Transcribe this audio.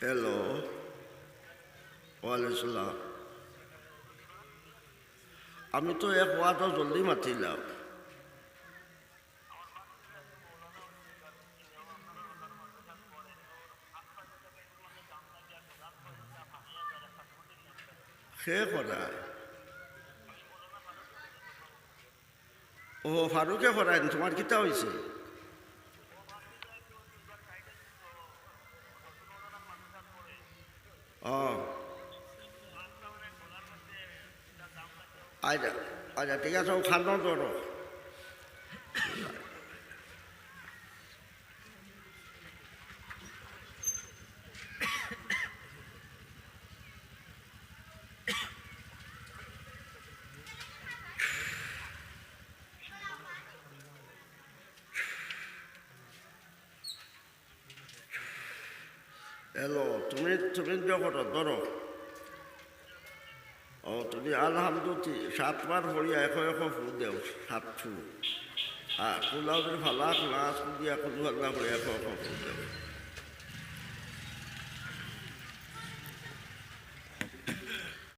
Hello ওয়ালাইকুম সালাম আমি তো এক ওয়াটা জলদি মাতিলাম সে করায় ও ফারুকে করায় তোমার কিতা হয়েছে ও আচ্ছা আচ্ছা ঠিক আছে ও খানো ধরো হ্যালো তুমি তুমি করো ধরো। ও, তুমি আলহামদুলি সাতবার হরিয়া, এখন এখন ফুল দেও, সাত ফুল। হ্যাঁ আছে, না ভালা ক্লাছ দিয়া ভালো না, হরিয়া, এখন এখন ফুল দেও।